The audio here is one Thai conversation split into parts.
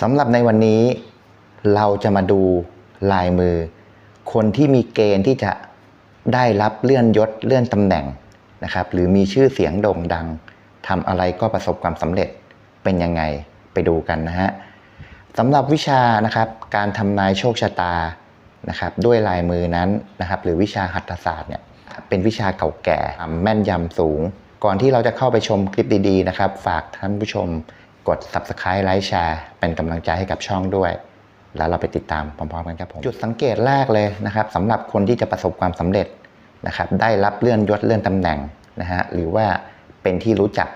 สำหรับในวันนี้ เราจะมาดูลายมือ คนที่มีเกณฑ์ที่จะได้รับเลื่อนยศเลื่อนตำแหน่งนะครับ หรือมีชื่อเสียงโด่งดังทำอะไรก็ประสบความสำเร็จเป็นยังไงไปดูกันนะฮะสำหรับวิชานะครับการทำนายโชคชะตานะครับด้วยลายมือนั้นนะครับ หรือวิชาหัตถศาสตร์เนี่ยเป็นวิชาเก่าแก่แม่นยำสูง ก่อนที่เราจะเข้าไปชมคลิปดีๆนะครับ ฝากท่านผู้ชม กด subscribe ไลค์แชร์เป็นกำลังใจให้กับช่องด้วย แล้วเราไปติดตามพร้อมๆกันครับผม จุดสังเกตแรกเลยนะครับสำหรับคนที่จะประสบความสำเร็จนะครับได้รับเลื่อนยศเลื่อนตำแหน่งนะฮะหรือว่าเป็นที่รู้จัก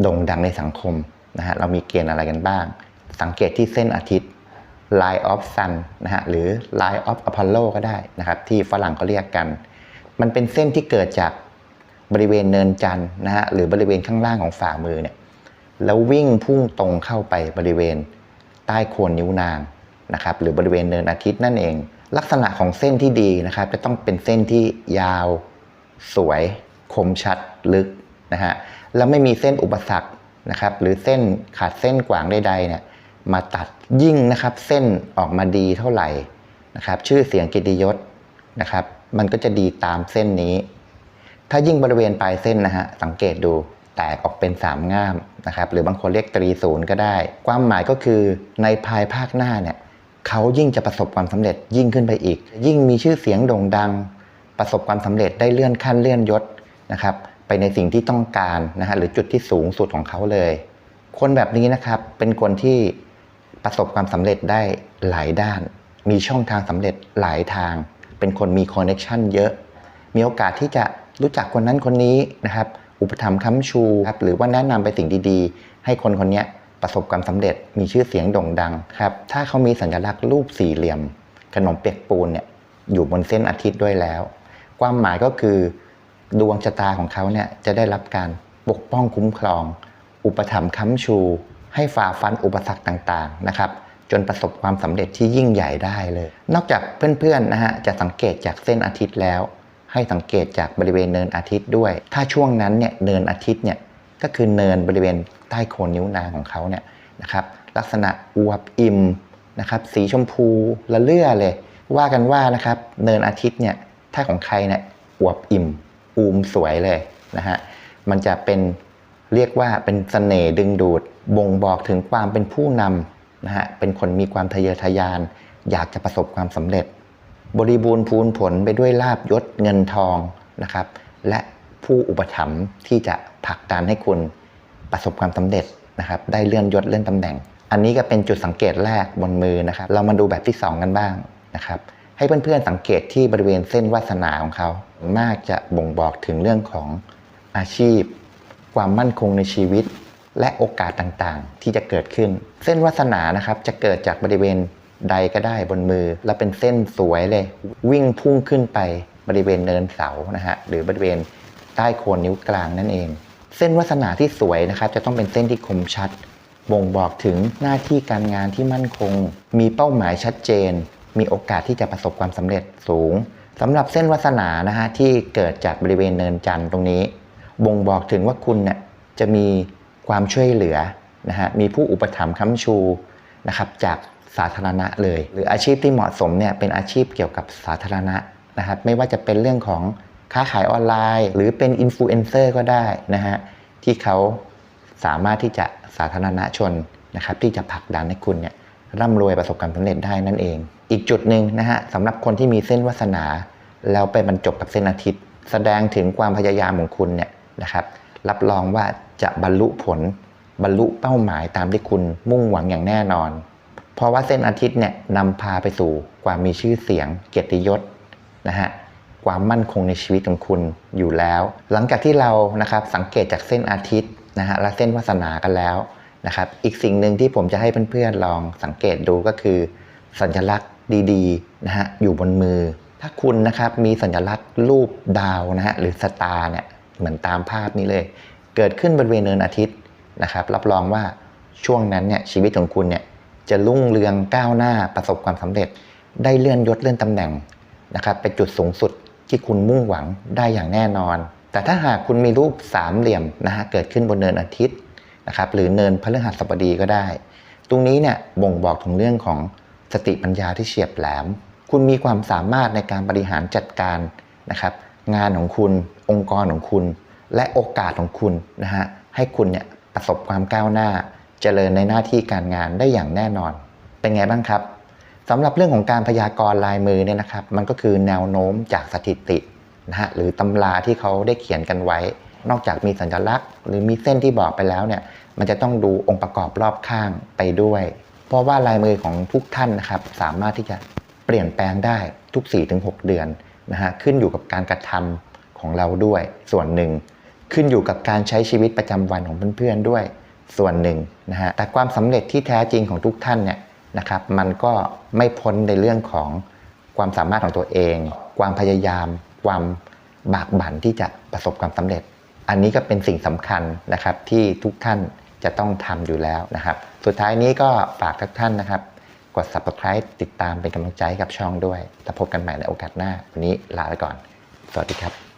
โด่งดังในสังคมนะฮะเรามีเกณฑ์อะไรกันบ้าง สังเกตที่เส้นอาทิตย์ Line of Sun นะฮะหรือ Line of Apollo ก็ได้นะครับที่ฝรั่งเขาเรียกกัน มันเป็นเส้นที่เกิดจากบริเวณเนินจันทร์นะฮะหรือบริเวณข้างล่างของฝ่ามือเนี่ย แล้ววิ่งพุ่งตรงเข้าไปบริเวณใต้โคนนิ้วนางนะครับหรือบริเวณเนินอาทิตย์นั่นเอง ลักษณะของเส้นที่ดีนะครับ จะต้องเป็นเส้นที่ยาว สวย คมชัดลึกนะฮะแล้วไม่มีเส้นอุปสรรคนะครับหรือเส้นขาดเส้นกวางใดๆเนี่ยมาตัดยิ่งนะครับเส้นออกมาดีเท่าไหร่นะครับชื่อเสียงกิติยศนะครับมันก็จะดีตามเส้นนี้ ถ้ายิ่งบริเวณปลายเส้นนะฮะสังเกตดู แตกออกเป็นสามง่ามนะครับหรือบางคนเรียกตรีศูนย์ก็ได้ ความหมายก็คือในภายภาคหน้าเนี่ยเขายิ่งจะประสบความสำเร็จยิ่งขึ้นไปอีก ยิ่งมีชื่อเสียงโด่งดัง ประสบความสำเร็จได้เลื่อนขั้นเลื่อนยศนะครับไปในสิ่งที่ต้องการนะฮะหรือจุดที่สูงสุดของเขาเลย คนแบบนี้นะครับเป็นคนที่ประสบความสำเร็จได้หลายด้าน มีช่องทางสำเร็จหลายทาง เป็นคนมีคอนเน็ชันเยอะ มีโอกาสที่จะรู้จักคนนั้นคนนี้นะครับ อุปถัมภ์ค้ำชูครับหรือว่าแนะนำไปสิ่งดีๆ ให้คนคนนี้ประสบความสำเร็จมีชื่อเสียงโด่งดังครับถ้าเขามีสัญลักษณ์รูปสี่เหลี่ยม ขนมเปียกปูนเนี่ยอยู่บนเส้นอาทิตย์ด้วยแล้ว ความหมายก็คือ ดวงชะตาของเขาเนี่ยจะได้รับการปกป้องคุ้มครอง อุปถัมภ์ค้ำชู ให้ฝ่าฟันอุปสรรคต่างๆนะครับจนประสบความสำเร็จที่ยิ่งใหญ่ได้เลย นอกจากเพื่อนๆนะฮะจะสังเกตจากเส้นอาทิตย์แล้ว ให้สังเกตจากบริเวณเนินอาทิตย์ด้วย ถ้าช่วงนั้นเนี่ยเนินอาทิตย์เนี่ยก็คือเนินบริเวณใต้โคนนิ้วนางของเขาเนี่ยนะครับลักษณะอวบอิ่มนะครับสีชมพูละเลื่อเลย ว่ากันว่านะครับเนินอาทิตย์เนี่ยถ้าของใครเนี่ยอวบอิ่มอูมสวยเลยนะฮะมันจะเป็นเรียกว่าเป็นเสน่ห์ดึงดูด บ่งบอกถึงความเป็นผู้นำนะฮะเป็นคนมีความทะเยอทะยาน อยากจะประสบความสำเร็จ บริบูรณ์พูนผลไปด้วยลาบยศเงินทองนะครับ และผู้อุปถัมภ์ที่จะผลักดันให้คุณประสบความสำเร็จนะครับ ได้เลื่อนยศเลื่อนตำแหน่ง อันนี้ก็เป็นจุดสังเกตแรกบนมือนะครับ เรามาดูแบบที่ 2 กันบ้างนะครับ ให้เพื่อนๆสังเกตที่บริเวณเส้นวาสนาของเขามากจะบ่งบอกถึงเรื่องของอาชีพ ความมั่นคงในชีวิต และโอกาสต่างๆ ที่จะเกิดขึ้น เส้นวาสนานะครับจะเกิดจากบริเวณ ใดก็ได้บนมือ แล้วเป็นเส้นสวยเลย วิ่งพุ่งขึ้นไปบริเวณเนินเสานะฮะหรือบริเวณใต้โคนนิ้วกลางนั่นเอง เส้นวาสนาที่สวยนะครับ จะต้องเป็นเส้นที่คมชัด บ่งบอกถึงหน้าที่การงานที่มั่นคง มีเป้าหมายชัดเจน มีโอกาสที่จะประสบความสำเร็จสูงสำหรับเส้นวาสนานะฮะที่เกิดจากบริเวณเนินจันทร์ตรงนี้ บ่งบอกถึงว่าคุณเนี่ยจะมีความช่วยเหลือนะฮะมีผู้อุปถัมภ์ค้ำชูนะครับจาก สาธารณะเลย หรืออาชีพที่เหมาะสมเนี่ยเป็นอาชีพเกี่ยวกับสาธารณะนะครับไม่ว่าจะเป็นเรื่องของค้าขายออนไลน์ หรือเป็นอินฟลูเอนเซอร์ก็ได้นะฮะที่เขาสามารถที่จะสาธารณชนนะครับที่จะผลักดันให้คุณเนี่ยร่ำรวยประสบความสำเร็จได้นั่นเอง อีกจุดหนึ่งนะฮะสำหรับคนที่มีเส้นวาสนา แล้วไปบรรจบกับเส้นอาทิตย์ แสดงถึงความพยายามของคุณเนี่ยนะครับรับรองว่าจะบรรลุผลบรรลุเป้าหมายตามที่คุณมุ่งหวังอย่างแน่นอน เพราะว่าเส้นอาทิตย์เนี่ยนำพาไปสู่ความมีชื่อเสียง เกียรติยศนะฮะความมั่นคงในชีวิตของคุณอยู่แล้ว หลังจากที่เรานะครับสังเกตจากเส้นอาทิตย์นะฮะและเส้นวาสนากันแล้วนะครับ อีกสิ่งหนึ่งที่ผมจะให้เพื่อนๆลองสังเกตดูก็คือ สัญลักษณ์ดีๆนะฮะอยู่บนมือ ถ้าคุณนะครับมีสัญลักษณ์รูปดาวนะฮะหรือสตาร์เนี่ยเหมือนตามภาพนี้เลย เกิดขึ้นบริเวณเนินอาทิตย์นะครับ รับรองว่าช่วงนั้นเนี่ยชีวิตของคุณเนี่ย จะรุ่งเรืองก้าวหน้าประสบความสำเร็จ ได้เลื่อนยศเลื่อนตำแหน่งนะครับไปจุดสูงสุดที่คุณมุ่งหวังได้อย่างแน่นอน แต่ถ้าหากคุณมีรูปสามเหลี่ยมนะฮะเกิดขึ้นบนเนินอาทิตย์นะครับหรือเนินพฤหัสบดีก็ได้ ตรงนี้เนี่ยบ่งบอกถึงเรื่องของสติปัญญาที่เฉียบแหลม คุณมีความสามารถในการบริหารจัดการนะครับงานของคุณ องค์กรของคุณ และโอกาสของคุณนะฮะให้คุณเนี่ยประสบความก้าวหน้า เจริญในหน้าที่การงานได้อย่างแน่นอน เป็นไงบ้างครับสำหรับเรื่องของการพยากรณ์ลายมือเนี่ยนะครับ มันก็คือแนวโน้มจากสถิตินะฮะหรือตำราที่เขาได้เขียนกันไว้ นอกจากมีสัญลักษณ์ หรือมีเส้นที่บอกไปแล้วเนี่ยมันจะต้องดูองค์ประกอบรอบข้างไปด้วย เพราะว่าลายมือของทุกท่านนะครับสามารถที่จะเปลี่ยนแปลงได้ทุก 4-6 เดือนนะฮะขึ้นอยู่กับการกระทำของเราด้วยส่วนหนึ่ง ขึ้นอยู่กับการใช้ชีวิตประจำวันของเพื่อนๆด้วย ส่วนหนึ่งนะฮะแต่ความสำเร็จที่แท้จริงของทุกท่านเนี่ยนะครับมันก็ไม่พ้นในเรื่องของความสามารถของตัวเอง ความพยายาม ความบากบั่นที่จะประสบความสำเร็จ อันนี้ก็เป็นสิ่งสำคัญนะครับที่ทุกท่านจะต้องทำอยู่แล้วนะครับ สุดท้ายนี้ก็ฝากทุกท่านนะครับ กด subscribe ติดตามเป็นกำลังใจให้กับช่องด้วยแล้วพบกันใหม่ในโอกาสหน้า วันนี้ลาไปก่อน สวัสดีครับ